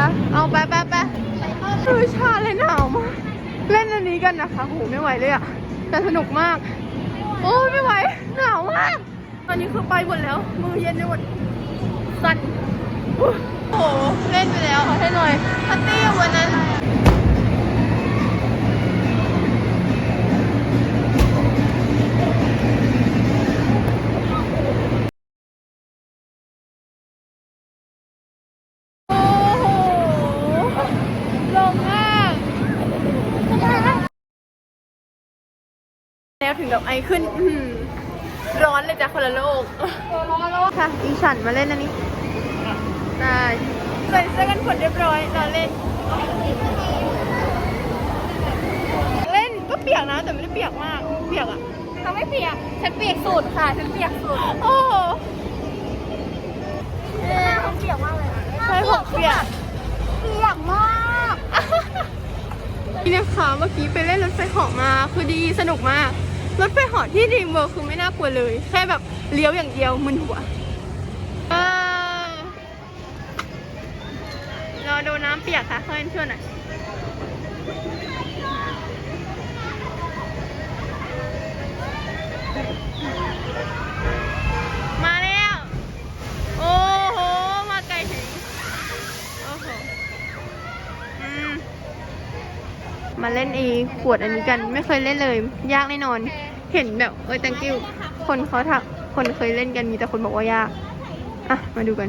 ะ เอาไปไปไปคือชาเลยหนาวมาก เล่นอันนี้กันนะคะโหไม่ไหวเลยอะแต่สนุกมาก โอ้ไม่ไหว หนาวมาก ตอนนี้คือไปหมดแล้ว มือเย็นไปหมด สั่น โอ้โห เล่นไปแล้วขอให้หน่อยพัตตี้วันนั้น แล้วถึงกับไอขึ้นอื้อหือร้อนเลยจ้ะคนละโลกร้อนแล้วค่ะ อีฉันมาเล่นอันนี้ได้ใส่เสื้อกันฝนเรียบร้อยเราเล่น เล่นก็เปียกนะ แต่ไม่ได้เปียกมาก เปียกอะเขาไม่เปียก ฉันเปียกสุดค่ะ ฉันเปียกสุด โอ้โหหน้าเขาเปียกมากเลยอะใช่ผมเปียก เปียกมากนี่นะคะเมื่อกี้ไปเล่นรถไฟเหาะมา คือดีสนุกมาก รถไฟหอที่ดีมเวิร์คือไม่น่ากลัวเลย แค่แบบเลี้ยวอย่างเดียวมึนหัวเออรอดูน้ำเปียกค่ะเพื่อนช่วยหน่อย มาเล่นไอ้ขวดอันนี้กัน ไม่เคยเล่นเลย ยากแน่นอน เห็นแบบเออ thank you คนเขาทักคนเคยเล่นกันมีแต่คนบอกว่ายาก อะ มาดูกัน